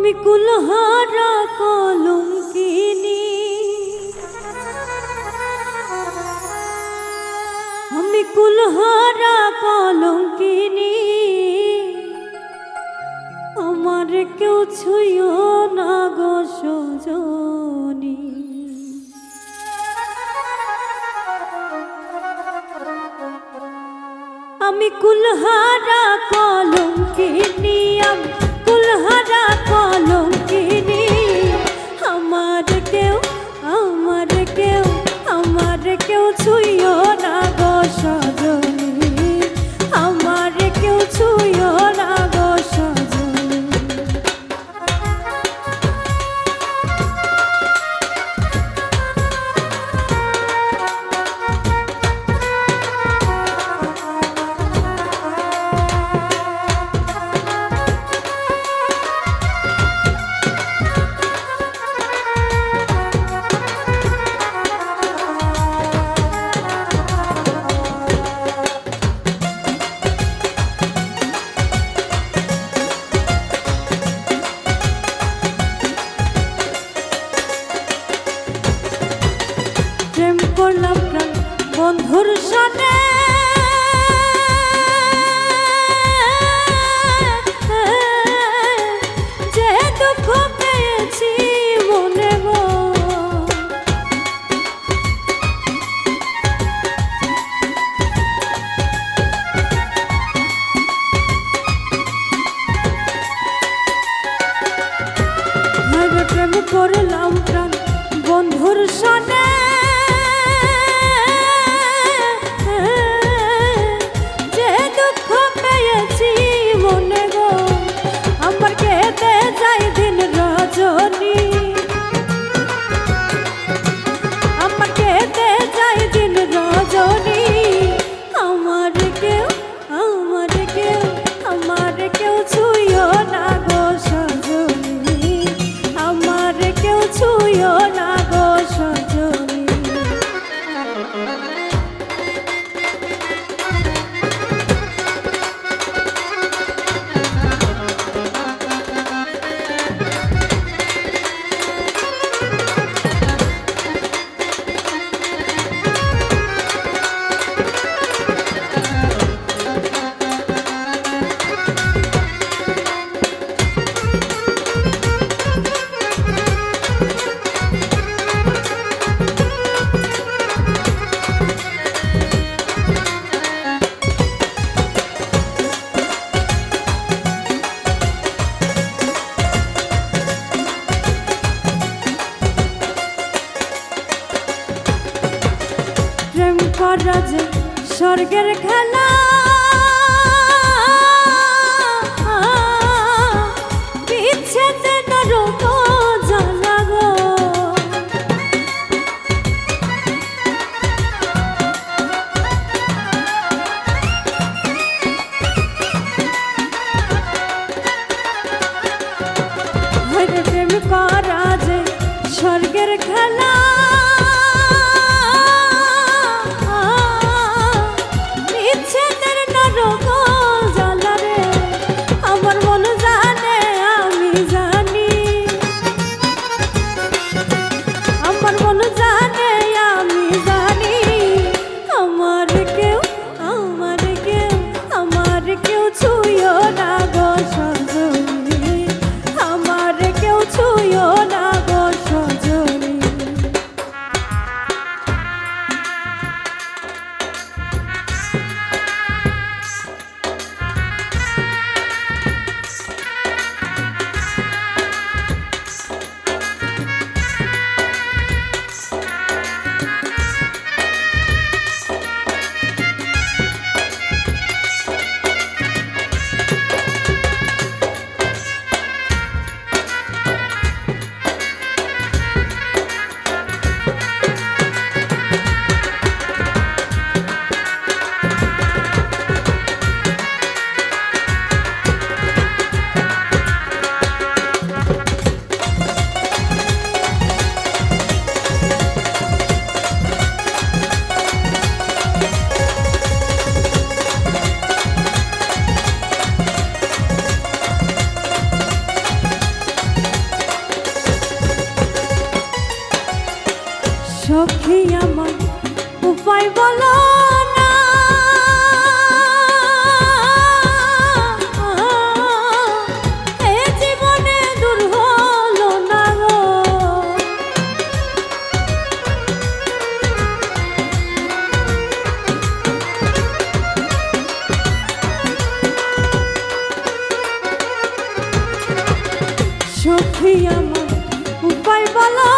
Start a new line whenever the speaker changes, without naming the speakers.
আমি কুলহারা কলম কিনি আমি কুলহারা কলম কিনি আমার কেউ ছুঁয়ো না গো সজনি। আমি কুলহারা কলম কিনি আমি সারাটা কলম কিনি আমার কেউ আমার কেউ আমার কেউ ছুঁয়ো রজ স্বর্গের খেলা। বিচ্ছেদে নরক যে স্বর্গের খেলা। সখী আমার, উপায় বলো না। এ জীবনে দূর হলো না গো। সখী আমার, উপায় বলো